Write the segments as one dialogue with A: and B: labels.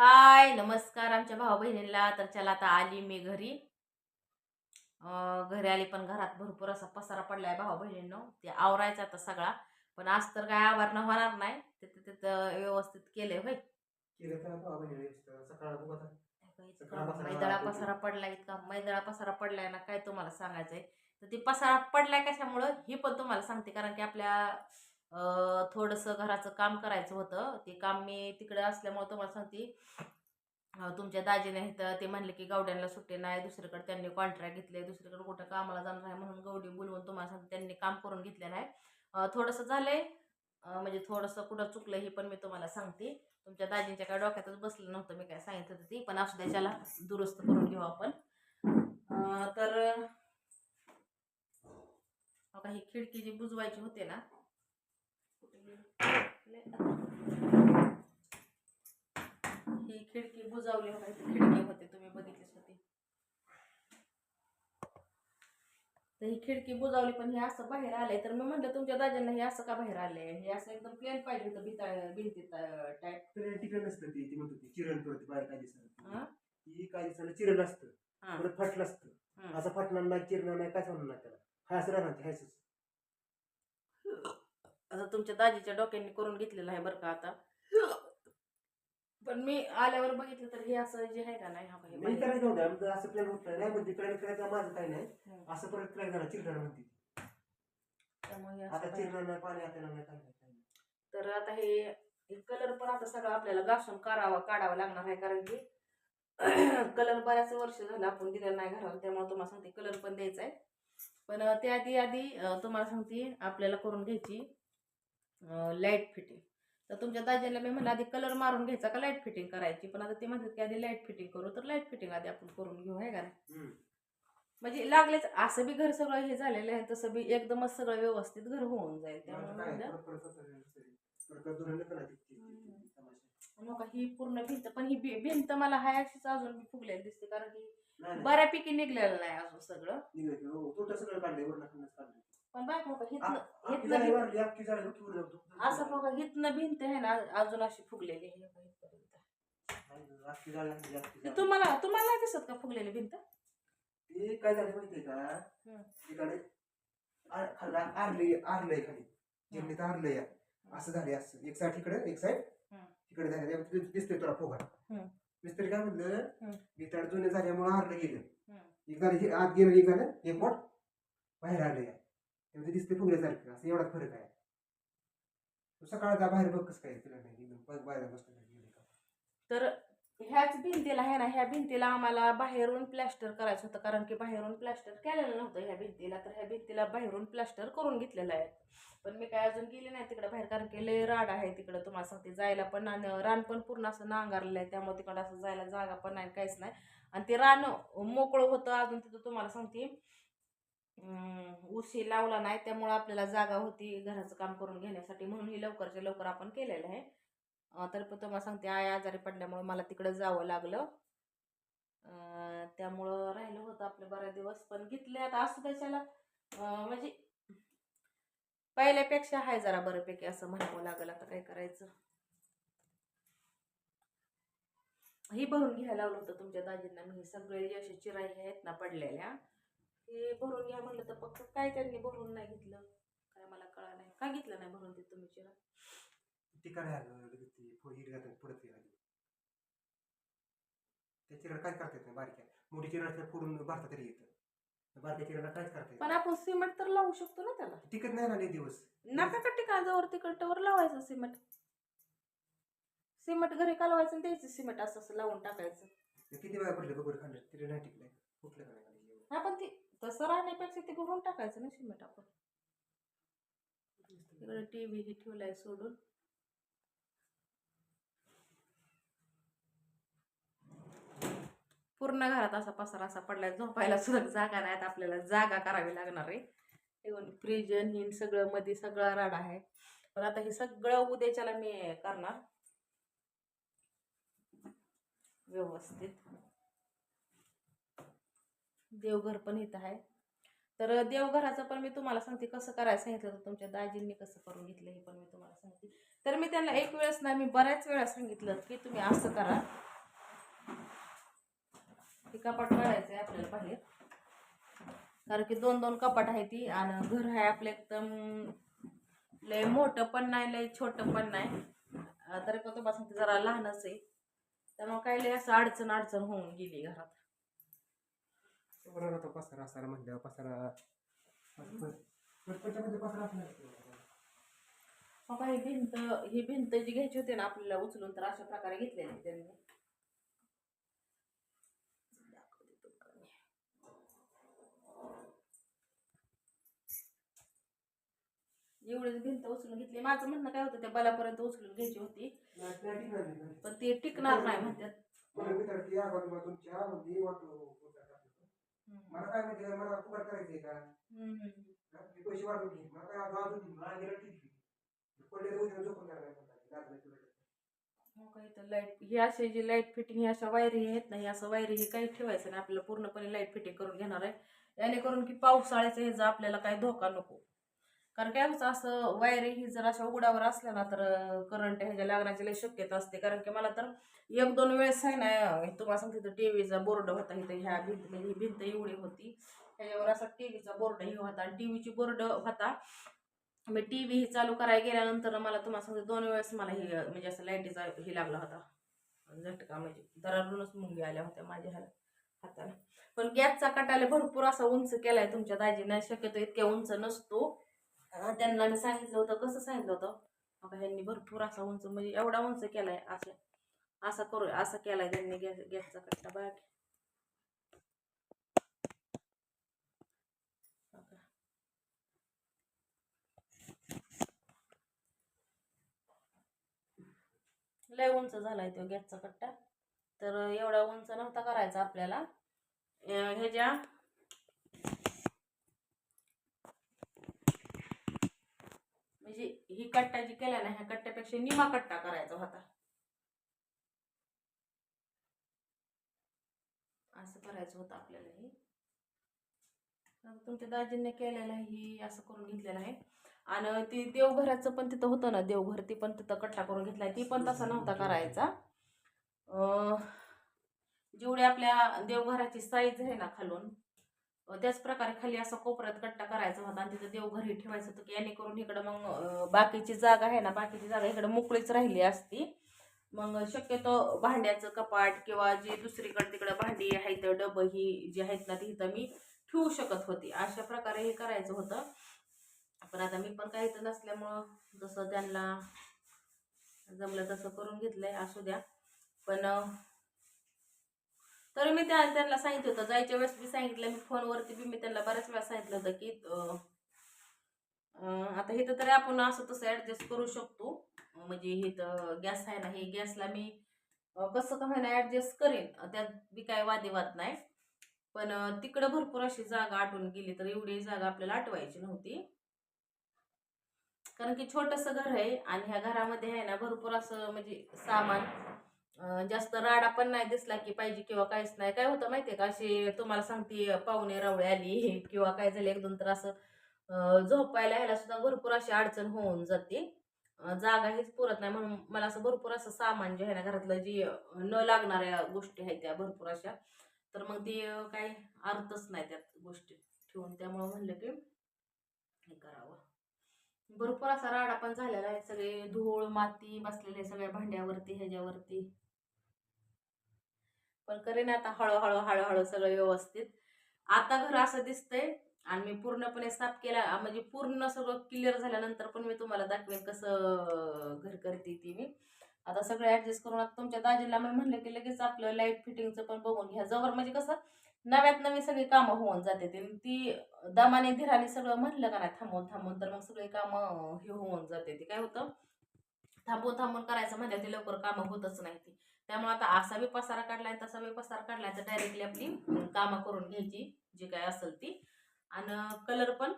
A: हाय नमस्कार आमच्या भाऊ बहिणीला तर चला आता आली मी घरी. घरी आली पण घरात भरपूर असा पसारा पडलाय भाऊ बहिणींनो ते आवरायचा आता सगळा. पण आज तर काय आवरणं होणार नाही. तिथं तिथं व्यवस्थित केलंय होय. मैदळा. पसारा पडलाय इतका मैदळा पसारा पडलाय ना काय तुम्हाला सांगायचंय? तर ती पसारा पडलाय कशामुळं? ही पण तुम्हाला सांगते. कारण की आपल्या थोडंसं घराचं काम करायचं होतं. ते काम मी तिकडे असल्यामुळं तुम्हाला सांगते. तुमच्या दाजीने इथं ते म्हणले की गावड्यांना सुट्टी नाही दुसरीकडे त्यांनी कॉन्ट्रॅक्ट घेतले दुसरीकडे कुठं कामाला जाणार आहे म्हणून गवडी बोलवून तुम्हाला सांगते त्यांनी काम करून घेतलं नाही. थोडंसं झालंय. म्हणजे थोडंसं कुठं चुकलं हे पण मी तुम्हाला सांगते. तुमच्या दाजींच्या काय डोक्यातच बसलं नव्हतं मी काय सांगितलं होतं ती पण असू द्या त्याला दुरुस्त करून घेऊ आपण. तर आता ही खिडकी जी बुजवायची होते ना ही खिडकी बुजावली होती खिडकी होते तुम्ही बघितलीच होती. तर ही खिडकी बुजावली पण हे असं बाहेर आलंय. तर मी म्हणलं तुमच्या दाजींना हे असं का बाहेर आलंय? हे असं एकदम प्लेन पाहिजे होतं भिता भिंतीत टाईप
B: तर तिकडे नसतं ती ती म्हणत होती चिरण करते बाहेर काय दिसत
A: हा?
B: ती काय दिसलं चिरण असतं. परत फाटलं असतं. असं फाटणार नाही चिरणार नाही काय नाही त्याला. हा असं राहणार ते
A: आता तुमच्या दाजीच्या डोक्यांनी करून घेतलेलं आहे बरं का आता. पण मी आल्यावर बघितलं तर हे असं जे आहे का नाही हा बाई-
B: मी
A: बाई-
B: करायचं होतं आमचं असं प्लॅन होत नाही नाही म्हणते प्लॅन करायचं माझं काही नाही.
A: हं.
B: असं परत प्लॅन झाला चिरणार म्हणते.
A: त्यामुळे हे असं
B: आता चिरणार नाही. पाणी आता नाही काय नाही काय नाही.
A: तर आता हे कलर पण आता सगळं आपल्याला घासून काढावा काढावा लागणार आहे कारण की कलर बऱ्याच वर्ष झालं आपण दिलेला नाही घराला त्यामुळे तुम्हाला सांगते कलर पण द्यायचा आहे. पण अं, त्याआधी आधी अं, तुम्हाला सांगते आपल्याला करून घ्यायची. लाइट फिटिंग तर तुमच्या दाजीला मी म्हणलं आधी कलर मारून घ्यायचा का लाइट फिटिंग करायची? पण आता ते म्हणतात की आधी लाइट फिटिंग करू तर लाइट फिटिंग आधी आपण करून घेऊ आहे का नाही. म्हणजे लागलेच असं बी घर सगळं हे झालेलं आहे तसं बी एकदमच सगळं व्यवस्थित घर होऊन जाईल त्यामुळे ही पूर्ण भिंत पण ही भिंत मला हाय अशीच अजून फुगलेली दिसते कारण की. बऱ्यापैकी निघलेलं नाही अजून सगळं.
B: निघायचं. हो, तोटं सगळं काढलंय, वरनं खालनंच काढलंय.
A: पण बाय बघा
B: आ-
A: हितनं
B: अख्खी
A: हितनं
B: झाडी
A: भिंत-
B: वाढली, अख्खी झाडी उठून उठून- उठून-
A: असं बघा हितनं भिंत आहे ना अजून अशी फुगलेली आहे बघा इथपर्यंत.
B: अख्खी झाडी लागली, अख्खी
A: ती
B: झाडी.
A: तुम्हाला तुम्हाला नाही दिसत का फुगलेली भिंत
B: ती काय झालं माहितीये का
A: हं.
B: तिकडे आर- खाली आरली आरलंय खाली जमिनीत आरलंय असं झालंय असं एक साईड इकडे एक साईड
A: हं.
B: तिकडे झालं दिसतोय तुला फोगा
A: हं.
B: मिस्त्री काय म्हणलं
A: हं.
B: भिताड जुने झाल्यामुळे आरलं गेलं
A: हं.
B: एक झालं हे आत गेलं एक झालं एक बोट बाहेर आलंय त्यामध्ये दिसते फुगल्यासारखं असं एवढाच फरक आहे. तू बाहेर बघ कसं काय तुला नाही बाहेर बसतो
A: तर ह्याच भिंतीला आहे ना ह्या भिंतीला आम्हाला बाहेरून प्लॅस्टर करायचं होतं कारण की बाहेरून प्लॅस्टर केलेलं नव्हतं ह्या भिंतीला. तर ह्या भिंतीला बाहेरून प्लॅस्टर करून घेतलेलं आहे. पण मी काय अजून गेले नाही तिकडे बाहेर कारण की लय राड आहे तिकडं तुम्हाला सांगते जायला पण रान पण पूर्ण असं नांगारलेलं आहे त्यामुळे तिकडं असं जायला जागा पण नाही काहीच नाही. आणि ते रान मोकळं होतं अजून तिथं तुम्हाला सांगते. उशी लावला नाही त्यामुळं आपल्याला जागा होती घराचं काम करून घेण्यासाठी म्हणून ही लवकरच्या लवकर आपण केलेलं आहे. तर पण तुम्हाला सांगते आई आजारी पडल्यामुळं मला तिकडं जावं लागलं. त्यामुळं राहिलं होतं आपले बऱ्याच दिवस पण घेतले आता असं त्याच्याला म्हणजे पहिल्यापेक्षा आहे जरा बऱ्यापैकी असं म्हणावं लागलं आता काय करायचं? ही भरून घ्यायला लावलं होतं तुमच्या दाजींना मी सगळे जे असे चिराई आहेत ना पडलेल्या ते भरून घ्या म्हणलं तर फक्त काय त्यांनी भरून नाही घेतलं. काय मला कळा नाही. का घेतलं नाही भरून ते तुम्ही चिरा?
B: ती पडत आली. त्या काय करता येत नाही बारक्या. मोठी चिरण फोडून भरता तरी येतं. बारक्या करता
A: पण आपण सिमेंट तर लावू शकतो ना त्याला.
B: टिकत नाही ना दिवस.
A: नका का ठिकाणावर तिकडच्यावर लावायचं सिमेंट? सिमेंट घरी कालवायचं आणि द्यायचं सिमेंट असं असं लावून टाकायचं.
B: किती वेळा पडले बघ बरं खाल्लं तरी नाही टिकलंय का खाली?
A: हा पण ती तसं राहण्यापेक्षा ते भरून टाकायचं ना सिमेंट आपण. इकडे टी व्ही हे ठेवलाय सोडून. पूर्ण घरात असा पसारा असा पडलाय झोपायला सुद्धा जागा नाही आपल्याला जागा करावी लागणार आहे. इव्हन फ्रीज हिन सगळं मध्ये सगळं राड आहे. पण आता हे सगळं उद्याच्याला मी करणार. व्यवस्थित. देवघर पण इथं आहे. तर देवघराचं पण मी तुम्हाला सांगते कसं करायचं सांगितलं तर तुमच्या दाजींनी कसं करून घेतलं हे पण मी तुम्हाला सांगते. तर मी त्यांना एक वेळेस नाही मी बऱ्याच वेळा सांगितलं की तुम्ही असं करा. हे कपाट काढायचं आहे आपल्याला बाहेर. कारण की दोन दोन कपाट आहे ती आणि घर आहे आपलं एकदम लय मोठं पण नाही लय छोटं पण नाही. तर तरी पण तुम्हाला सांगते जरा लहानच आहे. त्यामुळे काय लय असं अडचण अडचण होऊन गेली घरात.
B: बरोबर होता पसारा असारा म्हणल्यावर पसारा. पटपटमध्ये पसारा असणार
A: ही भिंत ही भिंत जी घ्यायची होती ना आपल्याला उचलून तर अशा प्रकारे घेतलेली आहे त्यांनी. दाखवते तुम्हाला मी. एवढीच भिंत उचलून घेतली. माझं म्हणणं काय होतं त्या बलापर्यंत उचलून घ्यायची होती. पण ती टिकणार नाही म्हणतात. हम्म.
B: मला काय माहिती मला फुकट करायचंय का. हा? मी पैसे वाढून घे मला काय घे. मला गेलं ठीक पडले झोपून तुला.
A: हो लाइट ही अशी जी लाइट फिटिंग ही अशा वायरी आहेत ना ही असं वायरी ही काही ठेवायचं नाही आपल्याला पूर्णपणे लाइट फिटिंग करून घेणार आहे याने करून की पावसाळ्याचं ह्याचा आपल्याला काही धोका नको कारण काय होतं असं वायरिंग ही जर अशा उघड्यावर असल्या ना तर करंट ह्याच्या लागण्याची लई शक्यता असते. कारण की मला तर एक दोन वेळेस आहे ना तुम्हाला सांगते तर टी व्हीचा बोर्ड होता इथं ह्या भिंत ही भिंत एवढी होती. ह्याच्यावर असा टी व्हीचा बोर्डही होता आणि टी व्हीची बोर्ड होता. मी टी व्ही चालू करायला गेल्यानंतर मला तुम्हाला सांगते दोन वेळेस मला ही म्हणजे असं लाईटीचा हे लागला होता. झटका म्हणजे दरारूनच मुंगी आल्या होत्या माझ्या ह्याला हाताला. पण गॅसचा कटाला भरपूर असा उंच केलाय तुमच्या दाजीने शक्यतो इतक्या उंच नसतो. त्यांना मी सांगितलं होतं कसं सांगितलं होतं? अगं ह्यांनी भरपूर असा उंच म्हणजे एवढा उंच केलाय असं असा करू असा केलाय त्यांनी गॅस गॅसचा कट्टा बघा लय उंच झालाय तो गॅसचा कट्टा. तर एवढा उंच नव्हता करायचा आपल्याला. ह्याच्या म्हणजे ही कट्टा जी केला ना ह्या कट्ट्यापेक्षा निमा कट्टा करायचा होता. असं करायचं होतं आपल्याला हे. तुमच्या दाजींनी केलेलं आहे ही असं करून घेतलेलं आहे. आणि ती देवघराचं पण तिथं होतं ना देवघर ती पण तिथं कट्टा करून घेतलाय ती पण तसा नव्हता करायचा. जेवढी आपल्या देवघराची साईज आहे ना खालून त्याच प्रकारे खाली असा कोपऱ्यात कट्टा करायचा होता आणि तिथं देवघरही ठेवायचं होतं की याने करून इकडं मग बाकीची जागा आहे ना बाकीची जागा इकडं मोकळीच राहिली असती. मग शक्यतो भांड्याचं कपाट किंवा जी दुसरीकडे तिकडं भांडी आहेत डबं ही जी आहेत ना ती इथं मी ठेवू शकत होती. अशा प्रकारे हे करायचं होतं. पण आता मी पण काही इथं नसल्यामुळं जसं त्यांना जमलं तसं करून घेतलंय असू द्या. पण तर मी त्या त्यांना सांगितलं होतं जायच्या वेळेस मी सांगितलं मी फोनवरती बी मी त्यांना बऱ्याच वेळा सांगितलं होतं की आता हे तरी आपण असं तसं ॲडजस्ट करू शकतो. म्हणजे हे तर गॅस आहे ना हे गॅसला मी कसं का होईना ॲडजस्ट करेन. त्यात बी काय वादेवाद नाही. पण तिकडं भरपूर अशी जागा आटून गेली तर एवढी जागा आपल्याला आटवायची नव्हती. कारण की छोटंसं घर आहे आणि ह्या घरामध्ये आहे ना भरपूर असं म्हणजे सामान जास्त राडा पण नाही दिसला की पाहिजे किंवा काहीच नाही. काय होतं माहितीये का? अशी तुम्हाला सांगते पाहुणे रावळे आली किंवा काय झालं एक दोन तर असं झोपायला ह्याला सुद्धा भरपूर अशी अडचण होऊन जाते. जागा हेच पुरत नाही म्हणून मला असं भरपूर असं सामान जे आहे ना घरातलं जी न लागणाऱ्या गोष्टी आहेत त्या भरपूर अशा. तर मग ती काय काही अर्थच नाही त्यात गोष्टी ठेवून. त्यामुळं म्हणलं की हे करावं. भरपूर असा राडा पण झालेला आहे. सगळे धूळ माती बसलेले सगळ्या भांड्यावरती ह्याच्यावरती. पण करेन आता हळूहळू हळूहळू सगळं व्यवस्थित. आता घर असं दिसतंय आणि मी पूर्णपणे साफ केला म्हणजे पूर्ण सगळं क्लिअर झाल्यानंतर पण मी तुम्हाला दाखवेन कसं घर करते ती मी. आता सगळं ऍडजस्ट करून आता तुमच्या दाजीला मी म्हणलं की लगेच आपलं लाइट फिटिंगचं पण बघून घ्या. जवळ म्हणजे कसं नव्यात नवी सगळी कामं होऊन जाते ती. दमाने धीराने सगळं म्हणलं का नाही थांबून थांबून तर मग सगळी कामं हे होऊन जाते ती. काय होतं थांबून थांबून करायचं म्हणजे ते लवकर कामं होतच नाही ती. त्यामुळे आता असा बी पसारा काढलाय तसा बी पसारा काढलाय तर डायरेक्टली आपली कामं करून घ्यायची जी काय असेल ती. आणि कलर पण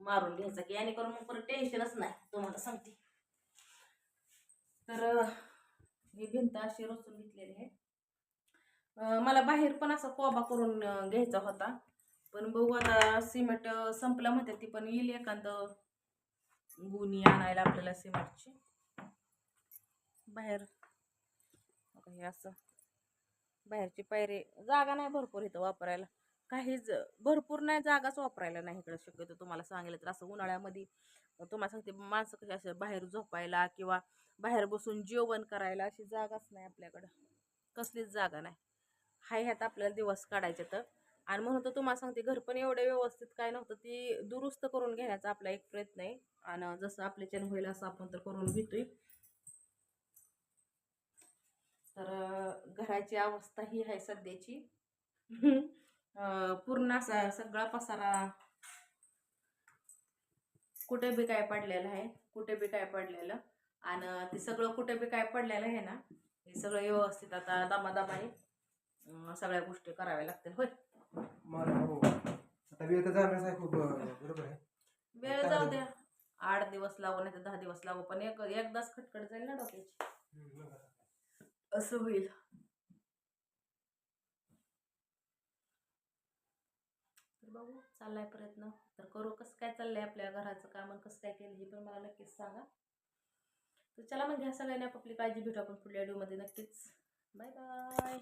A: मारून घ्यायचा की याने करून मग परत टेन्शनच नाही तुम्हाला सांगते. तर ही भिंत अशी रचून घेतलेली आहे. मला बाहेर पण असा कोबा करून घ्यायचा होता. पण बघू आता सिमेंट संपला म्हणते ती पण येईल एखादं गुणी आणायला आपल्याला सिमेंटची. बाहेर बघा हे असं. बाहेरची पायरी जागा नाही भरपूर इथं वापरायला. काहीच भरपूर नाही जागाच वापरायला नाही इकडं शक्यतो तुम्हाला सांगितलं तर. असं उन्हाळ्यामध्ये तुम्हाला सांगते माणसं कशी असं बाहेर झोपायला किंवा बाहेर बसून जेवण करायला अशी जागाच नाही आपल्याकडं. कसलीच जागा नाही. हाय ह्यात आपल्याला दिवस काढायचे तर. आणि म्हणून तर तुम्हाला सांगते घर पण एवढं व्यवस्थित काय नव्हतं ती दुरुस्त करून घेण्याचा आपला एक प्रयत्न आहे. आणि जसं आपल्याच्यानं होईल असं आपण तर करून घेतोय. तर घराची अवस्था ही आहे सध्याची. पूर्ण असा सगळा पसारा कुठे बी काय पडलेलं आहे कुठे बी काय पडलेलं आणि ते सगळं कुठे बी काय पडलेलं आहे ना हे सगळं व्यवस्थित आता दमादमाने सगळ्या गोष्टी कराव्या लागतील. होय.
B: हो. आता वेळ तर जाणारच आहे खूप अं, बरोबर आहे.
A: वेळ जाऊ द्या. आठ दिवस लागू नाही तर दहा दिवस लागू पण एक एकदाच खटखट जाईल ना डोक्याची. असं होईल. तर बघू चाललाय प्रयत्न. तर करू कसं काय चाललंय आपल्या घराचं काम कसं काय केलं हे पण मला नक्कीच सांगा. तर चला मग ह्या सगळ्यांनी आपापली काळजी भेटू आपण पुढल्या व्हिडिओमध्ये. नक्कीच. Bye bye.